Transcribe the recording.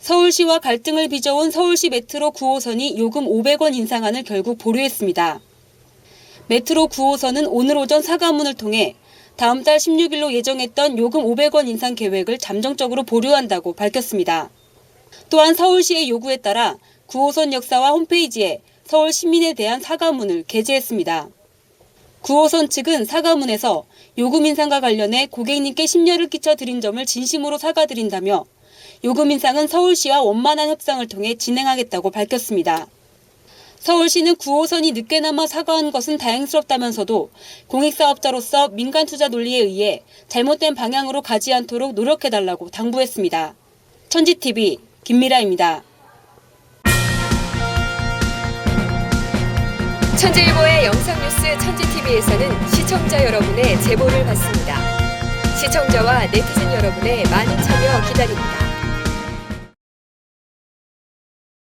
서울시와 갈등을 빚어온 서울시 메트로 9호선이 요금 500원 인상안을 결국 보류했습니다. 메트로 9호선은 오늘 오전 사과문을 통해 다음 달 16일로 예정했던 요금 500원 인상 계획을 잠정적으로 보류한다고 밝혔습니다. 또한 서울시의 요구에 따라 9호선 역사와 홈페이지에 서울 시민에 대한 사과문을 게재했습니다. 9호선 측은 사과문에서 요금 인상과 관련해 고객님께 심려를 끼쳐 드린 점을 진심으로 사과드린다며 요금 인상은 서울시와 원만한 협상을 통해 진행하겠다고 밝혔습니다. 서울시는 9호선이 늦게나마 사과한 것은 다행스럽다면서도 공익사업자로서 민간 투자 논리에 의해 잘못된 방향으로 가지 않도록 노력해달라고 당부했습니다. 천지TV 김미라입니다. 천지일보의 영상뉴스 천지TV에서는 시청자 여러분의 제보를 받습니다. 시청자와 네티즌 여러분의 많은 참여 기다립니다.